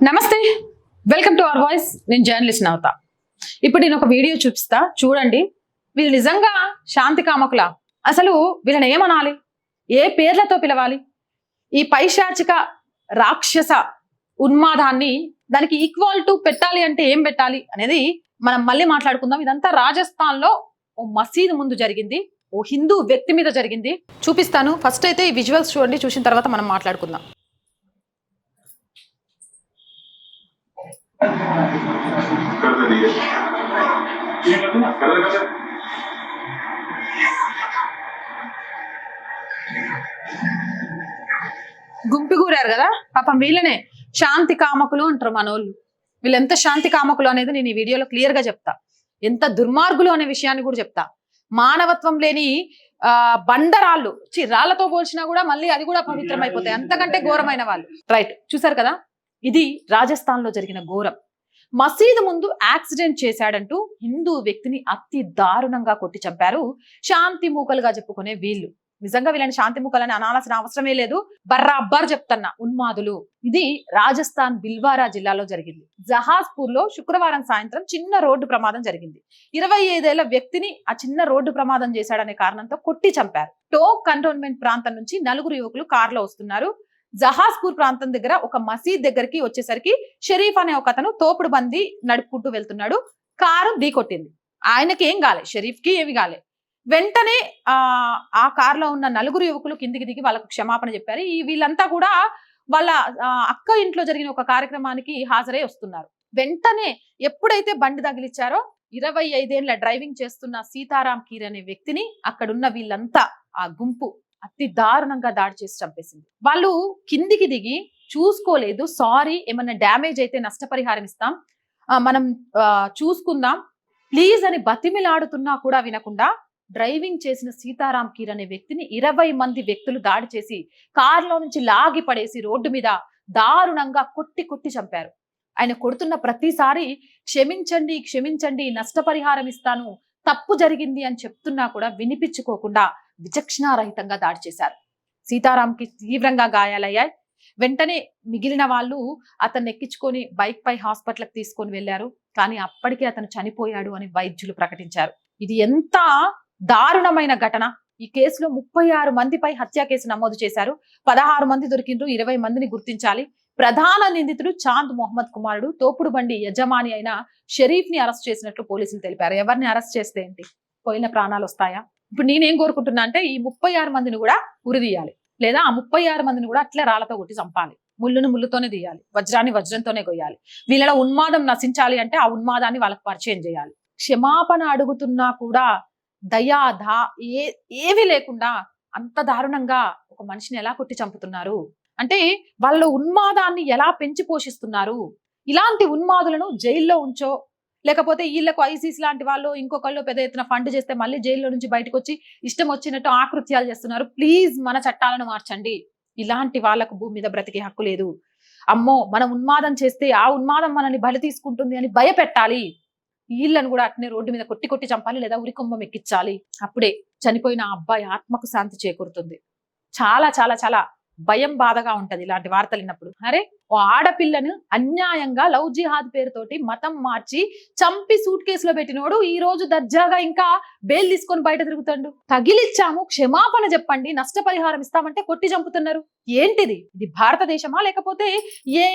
నమస్తే welcome to our voice. నేను journalist Navata. ఇప్పుడు నేను ఒక వీడియో చూపిస్తా. చూడండి. వీళ్ళు నిజంగా శాంతి కామకుల. అసలు వీళ్ళని ఏమనాలి? ఏ పేర్లతో పిలవాలి? ఈ పైశాచిక రాక్షస ఉన్మాదాన్ని దానికి ఈక్వల్ టు పెట్టాలి అంటే ఏం పెట్టాలి అనేది మనం మళ్ళీ మాట్లాడుకుందాం. ఇదంతా రాజస్థాన్లో ఓ మసీదు ముందు జరిగింది. ఓ హిందూ వ్యక్తి మీద జరిగింది. చూపిస్తాను. ఫస్ట్ అయితే ఈ విజువల్స్ చూడండి. చూసిన తర్వాత మనం మాట్లాడుకుందాం. कर दिए कर कर గుంపిగూరారు కదా పాపం వీళ్ళనే శాంతి కామకులు అంటారు మనోళ్ళు వీళ్ళు ఎంత శాంతి కామకులు అనేది నేను ఈ వీడియోలో క్లియర్ గా చెప్తా ఎంత దుర్మార్గులు అనే విషయాన్ని కూడా చెప్తా మానవత్వం లేని ఆ బండరాళ్ళు చి రాళ్లతో పోల్చినా కూడా మళ్ళీ అది కూడా పవిత్రమైపోతాయి అంతకంటే ఘోరమైన వాళ్ళు రైట్ చూసారు కదా ఇది రాజస్థాన్లో జరిగిన ఘోరం. మసీదు ముందు యాక్సిడెంట్ చేశాడంటూ హిందూ వ్యక్తిని అతి దారుణంగా కొట్టి చంపారు. శాంతి మూకలుగా చెప్పుకునే వీళ్ళు. నిజంగా వీళ్ళని శాంతి మూకలని అనాల్సిన అవసరమే లేదు. బర్రాబ్బర్ చెప్తున్నా ఉన్మాదులు. ఇది రాజస్థాన్ బిల్వారా జిల్లాలో జరిగింది. జహాజ్పూర్లో శుక్రవారం సాయంత్రం చిన్న రోడ్డు ప్రమాదం జరిగింది. ఇరవై ఐదేళ్ళ వ్యక్తిని ఆ చిన్న రోడ్డు ప్రమాదం చేశాడనే కారణంతో కొట్టి చంపారు. టోక్ కంటోన్మెంట్ ప్రాంతం నుంచి నలుగురు యువకులు కారులో వస్తున్నారు. జహాజ్పూర్ ప్రాంతం దగ్గర ఒక మసీద్ దగ్గరికి వచ్చేసరికి షరీఫ్ అనే ఒక అతను తోపుడు బంది నడుపుకుంటూ వెళ్తున్నాడు. కారు ఢీకొట్టింది ఆయనకి ఏం కాలే షరీఫ్కి ఏమి కాలే. వెంటనే ఆ ఆ కారులో ఉన్న నలుగురు యువకులు కిందికి దిగి వాళ్ళకు క్షమాపణ చెప్పారు. ఈ వీళ్ళంతా కూడా వాళ్ళ అక్క ఇంట్లో జరిగిన ఒక కార్యక్రమానికి హాజరై వస్తున్నారు. వెంటనే ఎప్పుడైతే బండి తగిలిచ్చారో ఇరవై ఐదేళ్ళ డ్రైవింగ్ చేస్తున్న సీతారాం కీర్ అనే వ్యక్తిని అక్కడున్న వీళ్ళంతా ఆ గుంపు అతి దారుణంగా దాడి చేసి చంపేసింది. వాళ్ళు కిందికి దిగి చూసుకోలేదు సారీ ఏమన్నా డ్యామేజ్ అయితే నష్టపరిహారం ఇస్తాం. మనం చూసుకుందాం. ప్లీజ్ అని బతిమిలాడుతున్నా కూడా వినకుండా డ్రైవింగ్ చేసిన సీతారాం కీర్ అనే వ్యక్తిని ఇరవై మంది వ్యక్తులు దాడి చేసి కారులో నుంచి లాగి పడేసి రోడ్డు మీద దారుణంగా కొట్టి కొట్టి చంపారు. ఆయన కొడుతున్న ప్రతిసారి క్షమించండి క్షమించండి నష్టపరిహారం ఇస్తాను తప్పు జరిగింది అని చెప్తున్నా కూడా వినిపించుకోకుండా విచక్షణారహితంగా దాడి చేశారు. సీతారాంకి తీవ్రంగా గాయాలయ్యాయి. వెంటనే మిగిలిన వాళ్ళు అతన్ని ఎక్కించుకొని బైక్ పై హాస్పిటల్కి తీసుకొని వెళ్ళారు కానీ అప్పటికే అతను చనిపోయాడు అని వైద్యులు ప్రకటించారు. ఇది ఎంత దారుణమైన ఘటన! ఈ కేసులో ముప్పై ఆరు మందిపై హత్య కేసు నమోదు చేశారు. పదహారు మంది దొరికిండ్రు. ఇరవై మందిని గుర్తించాలి. ప్రధాన నిందితుడు చాంద్ మొహమ్మద్ కుమారుడు తోపుడు బండి యజమాని అయిన షరీఫ్ని అరెస్ట్ చేసినట్లు పోలీసులు తెలిపారు. ఎవరిని అరెస్ట్ చేస్తే ఏంటి? పోయిన ప్రాణాలు వస్తాయా? ఇప్పుడు నేనేం కోరుకుంటున్నా అంటే ఈ ముప్పై ఆరు మందిని కూడా ఉరిదీయాలి లేదా ఆ ముప్పై ఆరు మందిని కూడా అట్లే రాళ్ళతో కొట్టి చంపాలి. ముళ్ళును ముళ్ళుతోనే తీయాలి. వజ్రాన్ని వజ్రంతోనే కొయ్యాలి. వీళ్ళలో ఉన్మాదం నశించాలి అంటే ఆ ఉన్మాదాన్ని వాళ్ళకి పరిచయం చేయాలి. క్షమాపణ అడుగుతున్నా కూడా దయా ధా ఏ ఏవి లేకుండా అంత దారుణంగా ఒక మనిషిని ఎలా కొట్టి చంపుతున్నారు? అంటే వాళ్ళ ఉన్మాదాన్ని ఎలా పెంచి పోషిస్తున్నారు? ఇలాంటి ఉన్మాదులను జైల్లో ఉంచో లేకపోతే వీళ్ళకు ఐసీసీ లాంటి వాళ్ళు ఇంకొకళ్ళు పెద్ద ఎత్తున ఫండ్ చేస్తే మళ్ళీ జైల్లో నుంచి బయటకు వచ్చి ఇష్టం వచ్చినట్టు ఆకృత్యాలు చేస్తున్నారు ప్లీజ్ మన చట్టాలను మార్చండి. ఇలాంటి వాళ్ళకు భూమి మీద బ్రతికే హక్కు లేదు. అమ్మో మనం ఉన్మాదం చేస్తే ఆ ఉన్మాదం మనల్ని బలి తీసుకుంటుంది అని భయపెట్టాలి. వీళ్ళని కూడా అట్నే రోడ్డు మీద కొట్టి కొట్టి చంపాలి లేదా ఉరికుంభం ఎక్కించాలి అప్పుడే చనిపోయిన అబ్బాయి ఆత్మకు శాంతి చేకూరుతుంది. చాలా చాలా చాలా భయం బాధగా ఉంటది ఇలాంటి వార్తలు విన్నప్పుడు అరే ఓ ఆడపిల్లను అన్యాయంగా లవ్ జిహాద్ పేరుతోటి మతం మార్చి చంపి సూట్ కేసులో పెట్టినోడు ఈ రోజు దర్జాగా ఇంకా బెయిల్ తీసుకొని బయట తిరుగుతాడు. తగిలిచ్చాము క్షమాపణ చెప్పండి నష్టపరిహారం ఇస్తామంటే కొట్టి చంపుతున్నారు. ఏంటిది? ఇది భారతదేశమా లేకపోతే ఏ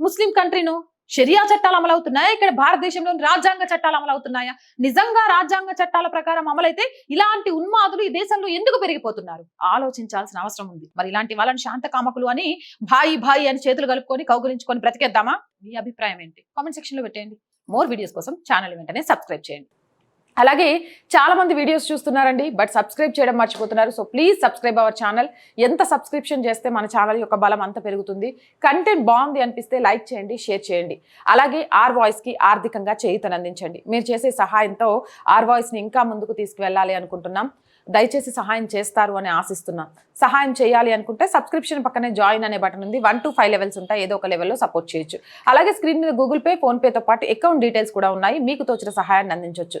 ముస్లిం కంట్రీనో? షరియా చట్టాలు అమలవుతున్నాయా? ఇక్కడ భారతదేశంలోని రాజ్యాంగ చట్టాలు అమలవుతున్నాయా? నిజంగా రాజ్యాంగ చట్టాల ప్రకారం అమలైతే ఇలాంటి ఉన్మాదులు ఈ దేశంలో ఎందుకు పెరిగిపోతున్నారు? ఆలోచించాల్సిన అవసరం ఉంది. మరి ఇలాంటి వాళ్ళని శాంత కామకులు అని భాయి భాయి అని చేతులు కలుపుకొని కౌగులించుకొని బ్రతికేద్దామా? మీ అభిప్రాయం ఏంటి? కామెంట్ సెక్షన్లో పెట్టండి మోర్ వీడియోస్ కోసం ఛానల్ వెంటనే సబ్స్క్రైబ్ చేయండి. అలాగే చాలా మంది వీడియోస్ చూస్తున్నారండి బట్ సబ్స్క్రైబ్ చేయడం మర్చిపోతున్నారు. So please subscribe our channel ఎంత సబ్స్క్రిప్షన్ చేస్తే మన ఛానల్ యొక్క బలం అంత పెరుగుతుంది. కంటెంట్ బాగుంది అనిపిస్తే లైక్ చేయండి షేర్ చేయండి. అలాగే ఆర్ వాయిస్కి ఆర్థికంగా చేయుతనందించండి మీరు చేసే సహాయంతో ఆర్ వాయిస్ని ఇంకా ముందుకు తీసుకువెళ్ళాలి అనుకుంటున్నాం. దయచేసి సహాయం చేస్తారు అని ఆశిస్తున్నాం. సహాయం చేయాలి అనుకుంటే సబ్స్క్రిప్షన్ పక్కనే జాయిన్ అనే బటన్ ఉంది. వన్ టు ఫైవ్ లెవెల్స్ ఉంటాయి. ఏదో ఒక లెవెల్లో సపోర్ట్ చేయొచ్చు. అలాగే స్క్రీన్ మీద గూగుల్ పే ఫోన్పేతో పాటు అకౌంట్ డీటెయిల్స్ కూడా ఉన్నాయి. మీకు తోచిన సహాయాన్ని అందించవచ్చు